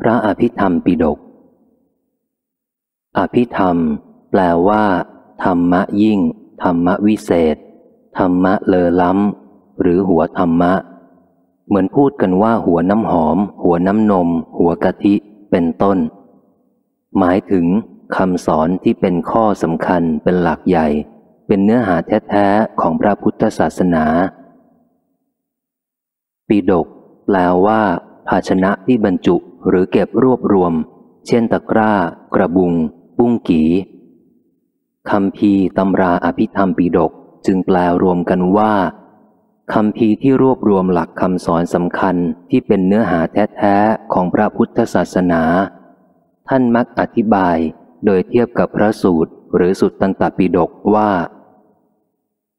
พระอภิธรรมปิฎกอภิธรรม แปลว่า ธรรมะยิ่ง ธรรมะวิเศษ ธรรมะเลอล้ำ หรือหัวธรรมะ เหมือนพูดกันว่าหัวน้ำหอม หัวน้ำนม หัวกะทิ เป็นต้น หมายถึงคำสอนที่เป็นข้อสำคัญเป็นหลักใหญ่ เป็นเนื้อหาแท้ๆของพระพุทธศาสนา ปิฎกแปลว่า ภาชนะที่บรรจุ หรือเก็บรวบรวม เช่นตะกร้า กระบุง ปุ้งกีคำพีตำราอภิธรรมปิฎกจึงแปลรวมกันว่าคำพีที่รวบรวมหลักคำสอนสำคัญที่เป็นเนื้อหาแท้ๆของพระพุทธศาสนา ท่านมักอธิบายโดยเทียบกับพระสูตรหรือสุตตันตปิฎกว่า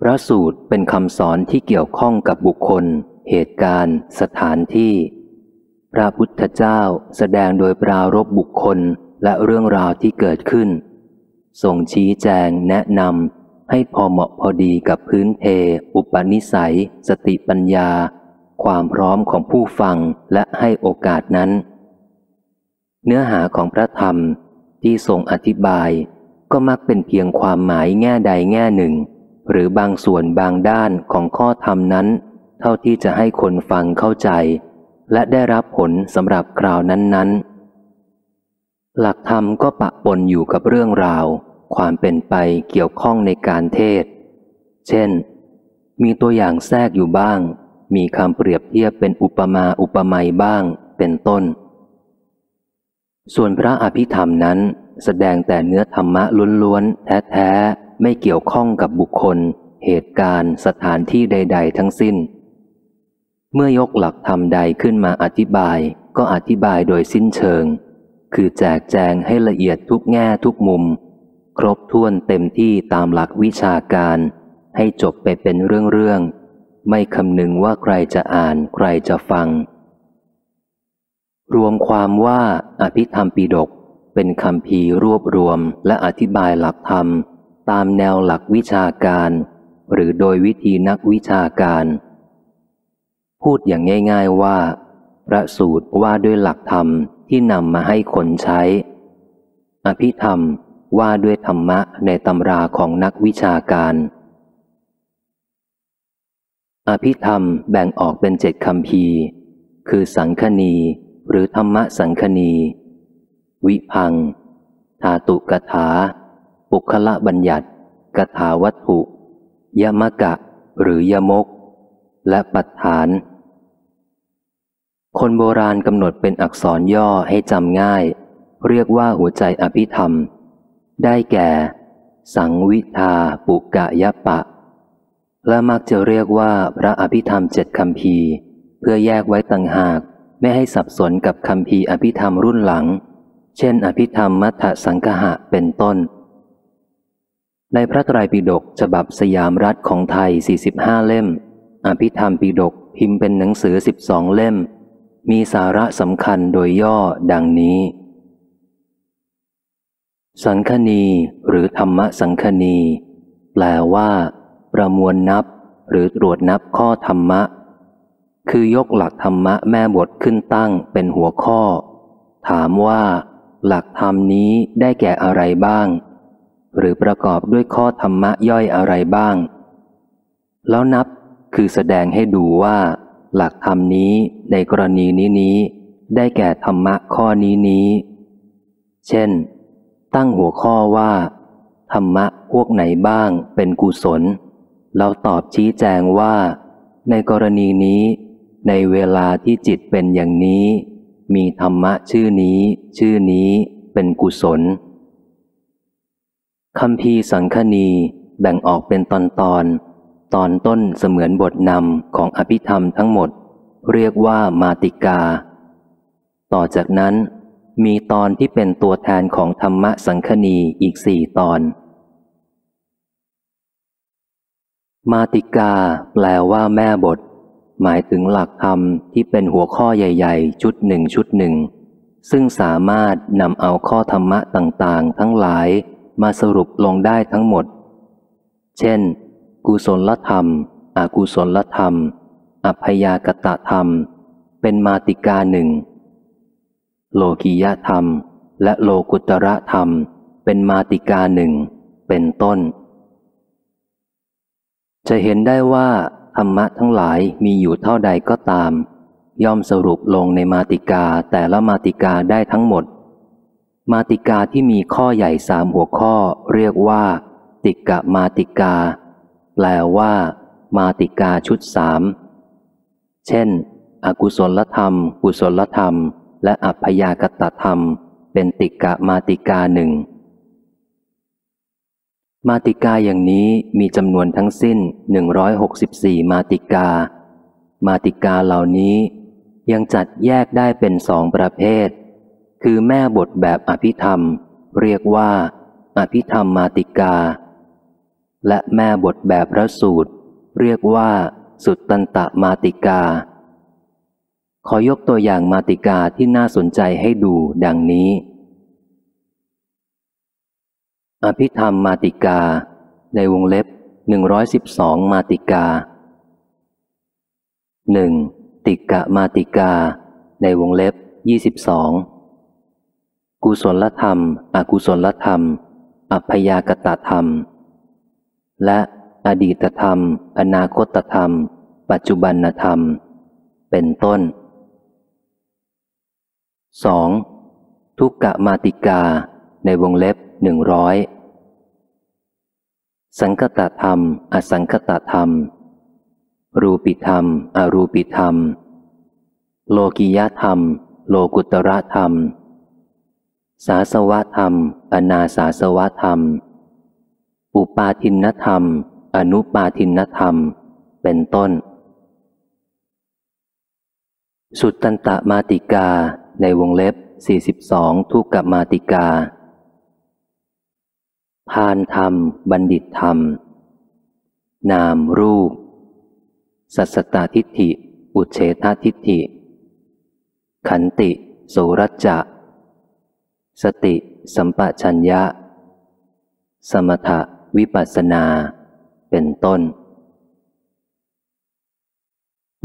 พระสูตรเป็นคำสอนที่เกี่ยวข้องกับบุคคล เหตุการณ์ สถานที่ พระพุทธเจ้าแสดงโดยปรารบบุคคลและเรื่องราวที่เกิดขึ้น ส่งชี้แจงแนะนำให้พอเหมาะพอดีกับพื้นเพ อุปนิสัย สติปัญญา ความพร้อมของผู้ฟังและให้โอกาสนั้น เนื้อหาของพระธรรมที่ทรงอธิบายก็มักเป็นเพียงความหมายแง่ใดแง่หนึ่ง หรือบางส่วนบางด้านของข้อธรรมนั้น เท่าที่จะให้คนฟังเข้าใจ และได้รับผลสำหรับคราวนั้น ๆ หลักธรรมก็ปะปนอยู่กับเรื่องราว ความเป็นไปเกี่ยวข้องในการเทศ เช่น มีตัวอย่างแทรกอยู่บ้าง มีคำเปรียบเทียบเป็นอุปมาอุปไมยบ้างเป็นต้น ส่วนพระอภิธรรมนั้น แสดงแต่เนื้อธรรมะล้วนๆ แท้ ๆ ไม่เกี่ยวข้องกับบุคคล เหตุการณ์ สถานที่ใด ๆ ทั้งสิ้น เมื่อยกหลักธรรมใดขึ้นมาอธิบายก็อธิบายโดยสิ้นเชิง คือแจกแจงให้ละเอียดทุกแง่ทุกมุม ครบถ้วนเต็มที่ตามหลักวิชาการ ให้จบไปเป็นเรื่องๆ ไม่คำนึงว่าใครจะอ่านใครจะฟัง รวมความว่าอภิธรรมปีดกเป็นคำพีรวบรวมและอธิบายหลักธรรม ตามแนวหลักวิชาการ หรือโดยวิธีนักวิชาการ พูดอย่างง่ายๆว่า พระสูตรว่าด้วยหลักธรรมที่นำมาให้คนใช้ อภิธรรมว่าด้วยธรรมะในตำราของนักวิชาการ อภิธรรมแบ่งออกเป็นเจ็ดคำพีคือสังคณีหรือธรรมะสังคณี วิพังธาตุกถา ปุคละบัญญัติกถาวัตถุ ยมกะ หรือยมก และปัฏฐาน คนโบราณกำหนดเป็นอักษรย่อให้จำง่าย เรียกว่าหัวใจอภิธรรม ได้แก่ สังวิทาปุกะยะปะ และมักจะเรียกว่าพระอภิธรรมเจ็ดคำพีเพื่อแยกไว้ต่างหาก ไม่ให้สับสนกับคำพีอภิธรรมรุ่นหลัง เช่น อภิธรรมมัทธสังคหะเป็นต้น ในพระไตรปิฎกฉบับสยามรัฐของไทย 45 เล่ม อภิธรรมปิฎกพิมพ์เป็นหนังสือ 12 เล่ม มีสาระสำคัญโดยย่อดังนี้ สังคณีหรือธรรมสังคณี แปลว่า ประมวลนับ หรือตรวจนับข้อธรรมะ คือยกหลักธรรมะแม่บทขึ้นตั้งเป็นหัวข้อ ถามว่า หลักธรรมนี้ได้แก่อะไรบ้าง หรือประกอบด้วยข้อธรรมะย่อยอะไรบ้าง แล้วนับคือแสดงให้ดูว่า หลักธรรมนี้ในกรณีนี้นี้ได้แก่ธรรมะข้อนี้นี้ เช่น ตั้งหัวข้อว่า ธรรมะพวกไหนบ้างเป็นกุศล เราตอบชี้แจงว่า ในกรณีนี้ ในเวลาที่จิตเป็นอย่างนี้ มีธรรมะชื่อนี้ ชื่อนี้เป็นกุศลคำพีสังคณีแบ่งออกเป็นตอนตอน ตอนต้นเสมือนบทนำของอภิธรรมทั้งหมด เรียกว่ามาติกา ต่อจากนั้นมีตอนที่เป็นตัวแทนของธรรมะสังคณีอีกสี่ตอน มาติกาแปลว่าแม่บท หมายถึงหลักธรรมที่เป็นหัวข้อใหญ่ ๆ ชุดหนึ่งชุดหนึ่ง ซึ่งสามารถนำเอาข้อธรรมะต่างๆ ทั้งหลายมาสรุปลงได้ทั้งหมด เช่น กุศลธรรม อกุศลธรรม อัพยากตะธรรม เป็นมาติกาหนึ่ง โลกิยธรรม และโลกุตระธรรม เป็นมาติกาหนึ่ง เป็นต้น จะเห็นได้ว่าธรรมะทั้งหลายมีอยู่เท่าใดก็ตาม ย่อมสรุปลงในมาติกาแต่ละมาติกาได้ทั้งหมด มาติกาที่มีข้อใหญ่สามหัวข้อ เรียกว่า ติกะมาติกา แปลว่า มาติกาชุดสาม เช่น อกุศลธรรม กุศลธรรม และอัพยากตธรรม เป็นติกะมาติกาหนึ่ง มาติกาอย่างนี้มีจำนวนทั้งสิ้น 164 มาติกา มาติกาเหล่านี้ยังจัดแยกได้เป็นสองประเภท คือแม่บทแบบอภิธรรม เรียกว่า อภิธรรมมาติกา และแม่บทแบบพระสูตร เรียกว่า สุตตันตมาติกา ขอยกตัวอย่างมาติกาที่น่าสนใจให้ดูดังนี้ อภิธรรมมาติกา ในวงเล็บ 112 มาติกา 1. ติกะมาติกา ในวงเล็บ 22 กุศลธรรม อกุศลธรรม อัพยากตธรรม และอดีตธรรม อนาคตธรรม ปัจจุบันธรรม เป็นต้น 2. ทุกกะมาติกาในวงเล็บหนึ่งร้อยสังคตธรรม อสังคตธรรม รูปิธรรม อรูปิธรรม โลกิยธรรม โลกุตระธรรม สาสวะธรรม อนาสาสวะธรรม อุปาทินธรรม อนุปาทินธรรม เป็นต้น สุตตันตมาติกาในวงเล็บ 42 ทุกกมาติกาพานธรรม บัณฑิตธรรม นามรูป สัสตาทิฏฐิ อุเฉททิฏฐิ ขันติโสรัจจะสติ สัมปชัญญะ สมถะ วิปัสสนา เป็นต้น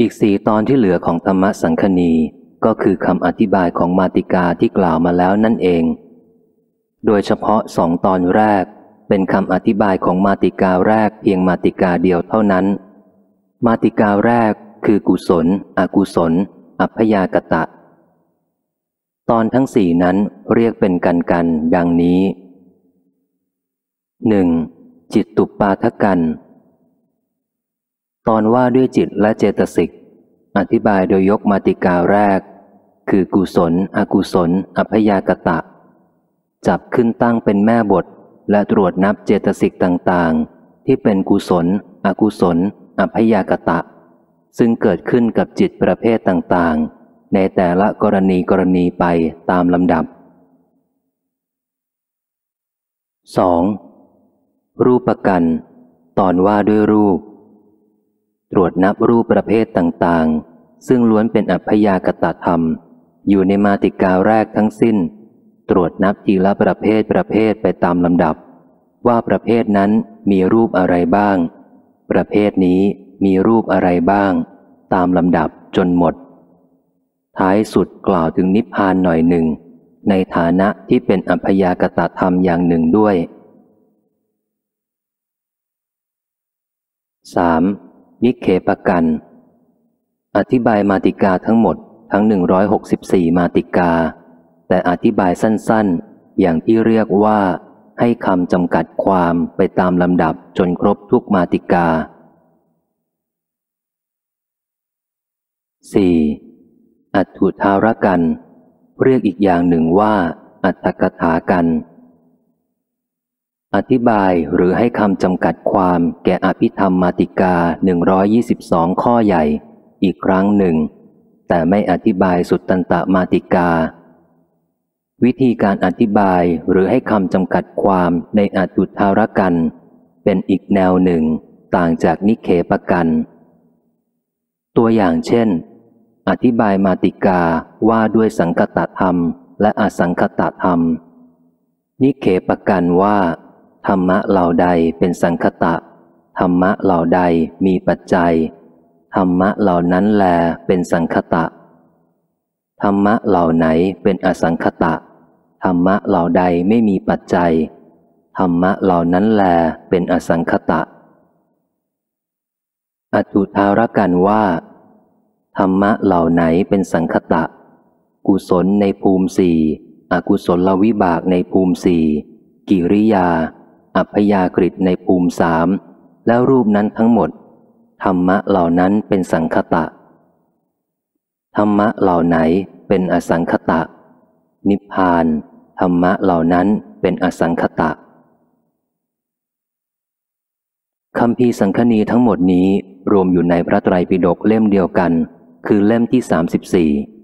อีกสี่ตอนที่เหลือของธรรมสังคณีก็คือคำอธิบายของมาติกาที่กล่าวมาแล้วนั่นเอง โดยเฉพาะสองตอนแรกเป็นคำอธิบายของมาติกาแรกเพียงมาติกาเดียวเท่านั้น มาติกาแรกคือกุศล อกุศล อัพยากตะ ตอนทั้งสี่นั้นเรียกเป็นกันกันดังนี้หนึ่ง จิตตุปาทกัน ตอนว่าด้วยจิตและเจตสิก อธิบายโดยยกมาติกาแรก คือกุศล อกุศล อพยากตะ จับขึ้นตั้งเป็นแม่บท และตรวจนับเจตสิกต่างๆ ที่เป็นกุศล อกุศล อพยากตะ ซึ่งเกิดขึ้นกับจิตประเภทต่างๆ ในแต่ละกรณีกรณีไปตามลำดับ 2. รูปกันตอนว่าด้วยรูป ตรวจนับรูปประเภทต่างๆ ซึ่งล้วนเป็นอัพยากตธรรม อยู่ในมาติกาแรกทั้งสิ้น ตรวจนับทีละประเภทประเภทไปตามลำดับ ว่าประเภทนั้นมีรูปอะไรบ้าง ประเภทนี้มีรูปอะไรบ้าง ตามลำดับจนหมด ท้ายสุดกล่าวถึงนิพพานหน่อยหนึ่ง ในฐานะที่เป็นอัพยากตธรรมอย่างหนึ่งด้วย 3. นิเคปกัน อธิบายมาติกาทั้งหมดทั้ง 164 มาติกา แต่อธิบายสั้นๆ อย่างที่เรียกว่า ให้คำจำกัดความไปตามลำดับจนครบทุกมาติกา 4. อัตุทารกัน เรียกอีกอย่างหนึ่งว่า อัตถกถากัน อธิบายหรือให้คำจำกัดความแก่อภิธรรมมาติกา 122 ข้อใหญ่ อีกครั้งหนึ่ง แต่ไม่อธิบายสุดตันตมาติกา วิธีการอธิบายหรือให้คำจำกัดความในอัตุทารกัน เป็นอีกแนวหนึ่ง ต่างจากนิเคปกัน ตัวอย่างเช่น อธิบายมาติกาว่าด้วยสังคตธรรม และอสังคตธรรม นิเคปกันว่า ธรรมะเหล่าใดเป็นสังคตะ ธรรมะเหล่าใดมีปัจจัย ธรรมะเหล่านั้นแลเป็นสังคตะ ธรรมะเหล่าไหนเป็นอสังคตะ ธรรมะเหล่าใดไม่มีปัจจัย ธรรมะเหล่านั้นแลเป็นอสังคตะอตุทารกันว่า ธรรมะเหล่าไหนเป็นสังคตะ กุศลในภูมิสี่อกุศลวิบากในภูมิสี่กิริยา อัพยากฤิในภูมิสามแล้วรูปนั้นทั้งหมด ธรรมะเหล่านั้นเป็นสังคตะ ธรรมะเหล่าไหนเป็นอสังคตะ นิพพาน ธรรมะเหล่านั้นเป็นอสังคตะคำพีสังคณีทั้งหมดนี้รวมอยู่ในพระไตรปิฎกเล่มเดียวกัน คือเล่มที่34